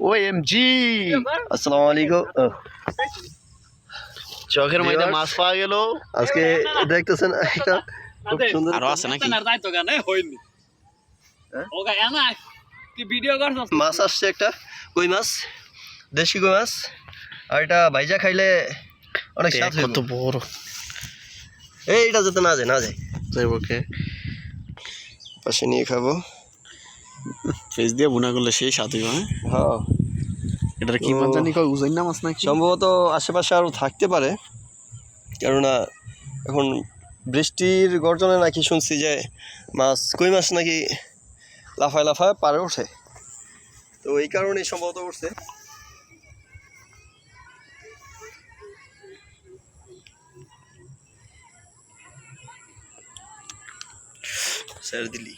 ও M G আসসালামু আলাইকুম চোখের মধ্যে মাছ পাওয়া গেল আজকে দেখতেছেন একটা খুব সুন্দর আরও আছে নাকি যাইতো গানে হইনি হ্যাঁ? ও গা এনা তুই ভিডিও করছস মাছ আসছে একটা কই মাছ দেশি কই মাছ আর এটা ভাইজা খাইলে অনেক স্বাদ হইব কত বড় এই এটা যাতে না যায় না যায় যাইব কে পাশে নিয়ে খাব ফেস দিয়ে বুনা করলে সেই স্বাদ হইব হ্যাঁ। এটার কি মাছ জানি কয় উজাইন না মাছ নাকি? সম্ভবত আশেপাশে আরও থাকতে পারে। কেননা এখন বৃষ্টির গর্জনে নাকি শুনছি যে মাছ কই মাছ নাকি লাফায় লাফায় পারে ওঠে। তো এই কারণেই সম্ভবত উঠছে। স্যার দিলি।